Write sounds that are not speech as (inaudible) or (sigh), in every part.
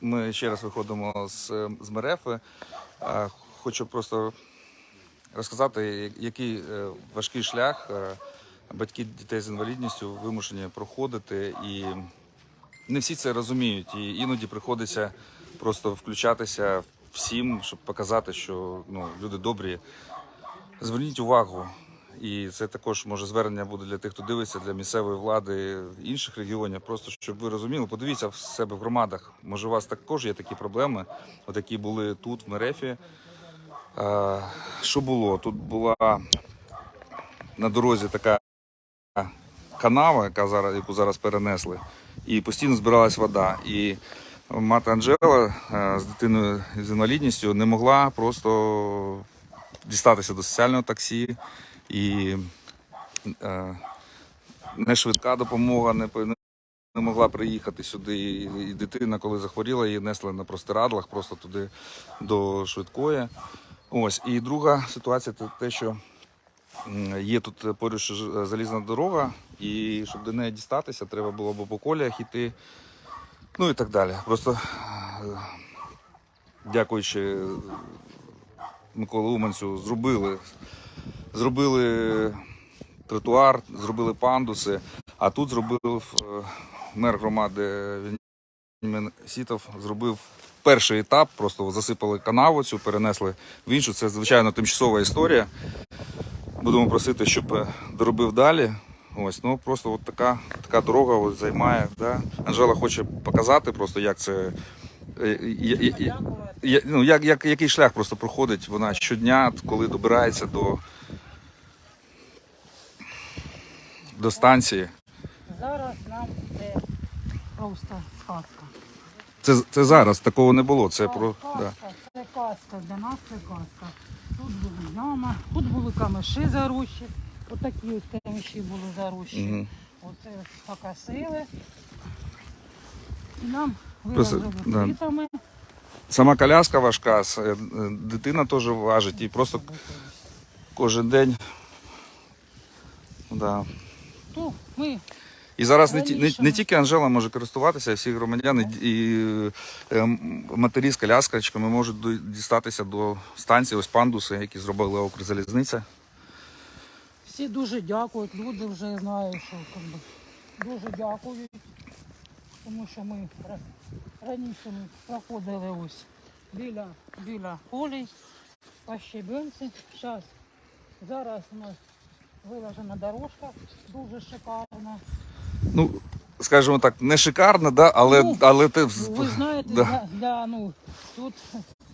Ми ще раз виходимо з, з Мерефи. Хочу просто розказати, який е, важкий шлях е, батьки дітей з інвалідністю вимушені проходити. І не всі це розуміють. І іноді приходиться просто включатися всім, щоб показати, що ну, люди добрі. Зверніть увагу. І це також може звернення буде для тих, хто дивиться, для місцевої влади інших регіонів. Просто щоб ви розуміли, подивіться в себе в громадах. Може, у вас також є такі проблеми, от які були тут, в Мерефі. Що було? Тут була на дорозі така канава, яка зараз, яку зараз перенесли, і постійно збиралась вода. І мати Анжела е, з дитиною з інвалідністю не могла просто дістатися до соціального таксі. І е, не швидка допомога не, не могла приїхати сюди. І, дитина, коли захворіла, її несли на простирадлах просто туди до швидкої. Ось. І друга ситуація це те, що є тут поруч залізна дорога, і щоб до неї дістатися, треба було б по коліях йти. Ну і так далі. Просто е, дякуючи Миколі Уманцю, зробили зробили тротуар, зробили пандуси, а тут зробив е, мер громади Сітов, зробив перший етап, просто засипали канаву цю, перенесли в іншу. Це, звичайно, тимчасова історія. Будемо просити, щоб е, доробив далі. Ось, ну просто от така, така дорога от займає. Да? Анжела хоче показати просто, як це. е, я- я- я- ну, як, як, який шлях просто проходить вона щодня, коли добирається до, до станції. Зараз нам це просто сказка. Це, це зараз такого не було. Це про казка, да. це казка, для нас це казка. Тут були яма, тут були камиші зарощі. Отакі ось камиші були зарощі. Мгм. Оце покосили. І нам виложили да. плитами. Сама коляска важка, е, дитина теж важить, і просто кожен день. Да. То ми І зараз не, не, не тільки Анжела може користуватися, а всі громадяни і, е, матері з коляскочками можуть дістатися до станції, ось пандуси, які зробила Укрзалізниця. всі дуже дякують. Люди вже знають, що би, дуже дякують. Тому що ми раніше ми проходили ось біля, біля полей по щебенці. Зараз у нас виложена дорожка, дуже шикарна. Ну, скажімо так, не шикарно, да, але, Ну, але ти. Ви знаєте, да. для, для, ну, тут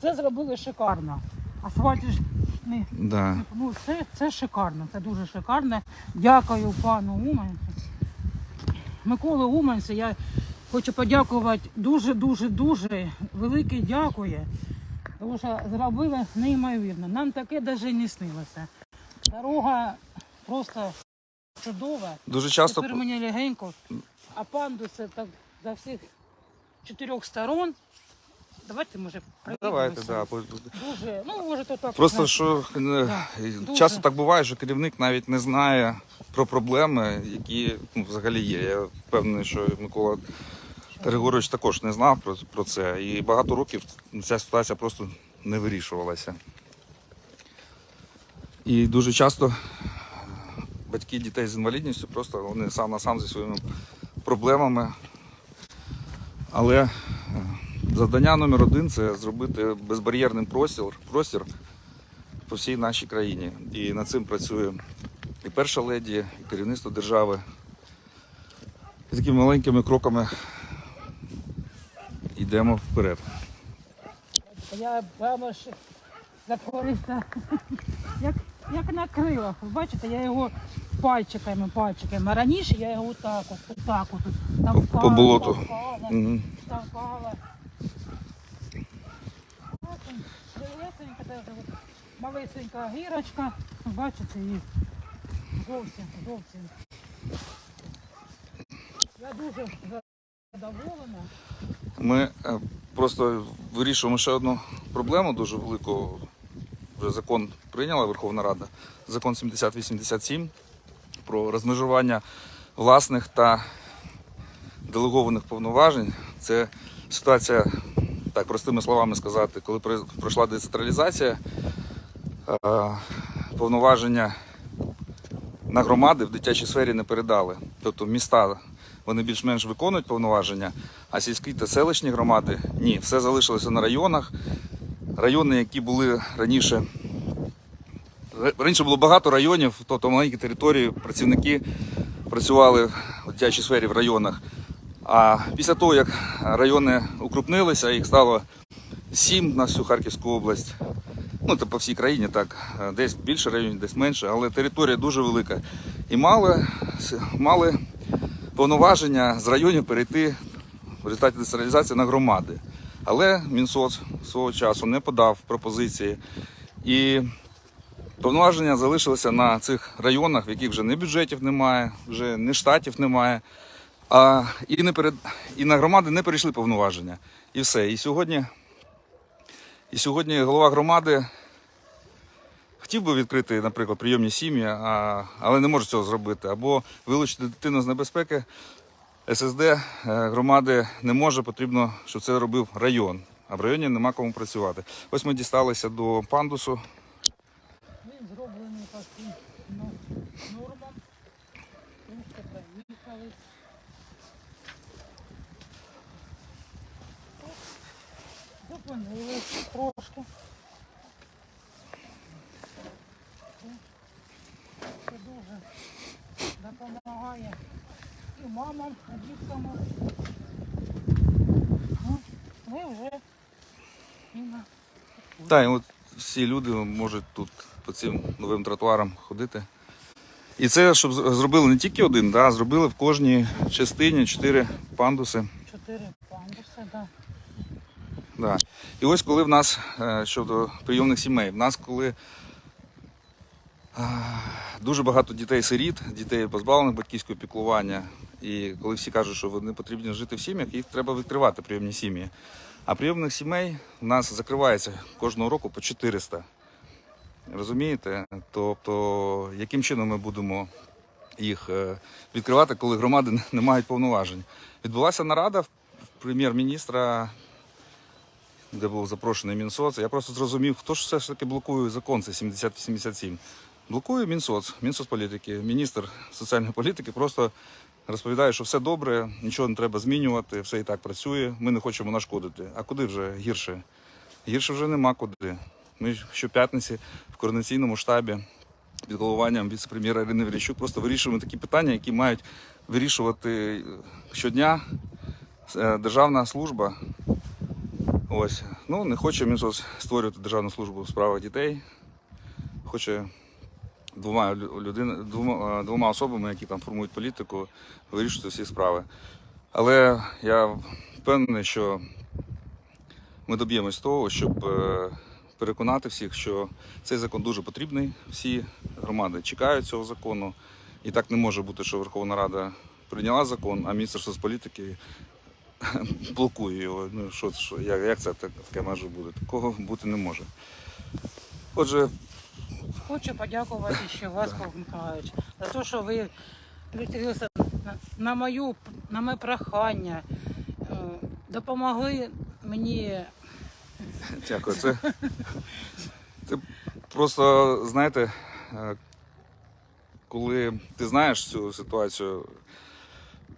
це зробили шикарно. Асфальт ж не, Да. Ну, це, це шикарно, це дуже шикарно. Дякую пану Уманцю. Миколи Уманцю я хочу подякувати дуже-дуже дуже велике дякую. Тому що зробили неймовірно. Нам таке навіть не снилося. Дорога просто чудова. Дуже часто Тепер мені легенько, а пандуси так за всіх чотирьох сторон. Давайте може давайте, да. Дуже, ну може то так. Просто знаєте. що е, дуже. часто так буває, що керівник навіть не знає про проблеми, які ну, взагалі є. Я впевнений, що Микола Григорович також не знав про, про це. І багато років ця ситуація просто не вирішувалася. І дуже часто батьки дітей з інвалідністю просто вони сам на сам зі своїми проблемами. Але е, завдання номер один це зробити безбар'єрним простір, простір по всій нашій країні. І над цим працює і перша леді, і керівництво держави. І такими маленькими кроками йдемо вперед. Я ж запорився. Як, як на крилах. Ви Бачите, я його пальчиками, пальчиками. А раніше я його отак от, отак от. По- по болоту. Мгм. штовхала. От він, Малесенька, даже от малесенька гірочка. Бачите, і зовсім, зовсім. Я дуже задоволена. Ми е, просто вирішуємо ще одну проблему дуже велику. Вже закон прийняла Верховна Рада. Закон 7087 про розмежування власних та делегованих повноважень. Це ситуація, так простими словами сказати, коли пройшла децентралізація, повноваження на громади в дитячій сфері не передали. Тобто міста вони більш-менш виконують повноваження, а сільські та селищні громади ні, все залишилося на районах. Райони, які були раніше. Раніше було багато районів, тобто маленькі території, працівники працювали в дитячій сфері в районах. А після того, як райони укрупнилися, їх стало сім на всю Харківську область. Ну, це по всій країні так. Десь більше районів, десь менше, але територія дуже велика. І мали, мали повноваження з районів перейти в результаті децентралізації на громади. Але Мінсоц свого часу не подав пропозиції. І повноваження залишилися на цих районах, в яких вже не бюджетів немає, вже не штатів немає. А, і, не перед, і на громади не перейшли повноваження. І все. І сьогодні, і сьогодні голова громади хотів би відкрити, наприклад, прийомні сім'ї, але не може цього зробити. Або вилучити дитину з небезпеки. ССД е, громади не може, потрібно, щоб це робив район. А в районі нема кому працювати. Ось ми дісталися до пандусу. Він зроблений таким нормам. Зупинилися трошки. Це дуже допомагає і мамам, і діткам. Ну, Ми вже і на Так, і от всі люди можуть тут по цим новим тротуарам ходити. І це, щоб зробили не тільки один, да, а зробили в кожній частині чотири пандуси. чотири пандуси, да. Да. І ось коли в нас е, щодо прийомних сімей, в нас коли е, дуже багато дітей-сиріт, дітей позбавлених батьківського піклування, і коли всі кажуть, що вони потрібні жити в сім'ях, їх треба відкривати прийомні сім'ї. А прийомних сімей в нас закривається кожного року по 400. Розумієте? Тобто, яким чином ми будемо їх е, відкривати, коли громади (laughs) не- мають повноважень? Відбулася нарада прем'єр-міністра де був запрошений Мінсоц. Я просто зрозумів, хто ж все ж таки блокує закон, це 7087. Блокує Мінсоц, Мінсоцполітики, міністр соціальної політики просто розповідає, що все добре, нічого не треба змінювати, все і так працює, ми не хочемо нашкодити. А куди вже гірше? Гірше вже нема куди. Ми щоп'ятниці в координаційному штабі під головуванням віце-прем'єра Ірини Верещук просто вирішуємо такі питання, які мають вирішувати щодня е, державна служба, Ось. Ну, не хоче Мінсоц створювати державну службу в справах дітей. Хоче двома, людин, двома, е, двома особами, які там формують політику, вирішувати всі справи. Але я впевнений, що ми доб'ємось того, щоб е, переконати всіх, що цей закон дуже потрібний. Всі громади чекають цього закону. І так не може бути, що Верховна Рада прийняла закон, а міністр соцполітики (laughs) блокує його. Ну що, що як, як це таке може бути? Такого бути не може. Отже, Хочу подякувати ще вас, Павло Миколаївич, за те, що ви відкрилися на, мою на моє прохання, е, допомогли мені. дякую. Це, це просто, знаєте, е, коли ти знаєш цю ситуацію,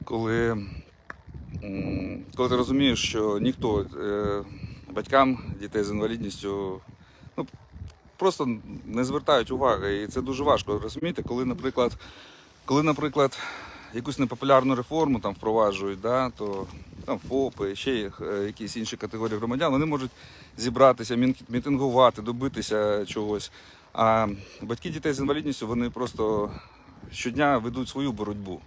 коли, коли ти розумієш, що ніхто е, батькам дітей з інвалідністю просто не звертають уваги. І це дуже важко розумієте, коли, наприклад, коли, наприклад, якусь непопулярну реформу там впроваджують, да, то там ФОПи, ще е, якісь інші категорії громадян, вони можуть зібратися, мітингувати, добитися чогось. А батьки дітей з інвалідністю вони просто щодня ведуть свою боротьбу.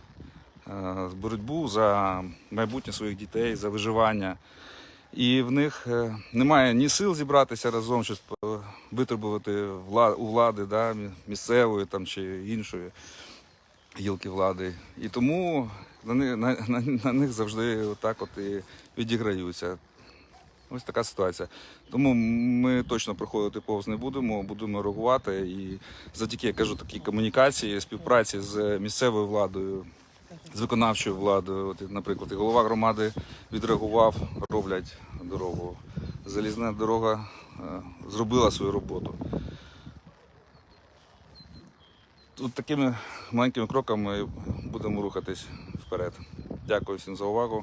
Е, Боротьбу за майбутнє своїх дітей, за виживання. І в них е, немає ні сил зібратися разом, щось витребувати у влади, да, місцевої там, чи іншої гілки влади. І тому на, ни- на, на, на них завжди отак от і відіграються. Ось така ситуація. Тому ми точно проходити повз не будемо, будемо реагувати. І завдяки, я кажу, такій комунікації, співпраці з місцевою владою, з виконавчою владою. От, наприклад, і голова громади відреагував, роблять дорогу. Залізна дорога зробила свою роботу. Тут такими маленькими кроками будемо рухатись вперед. Дякую всім за увагу.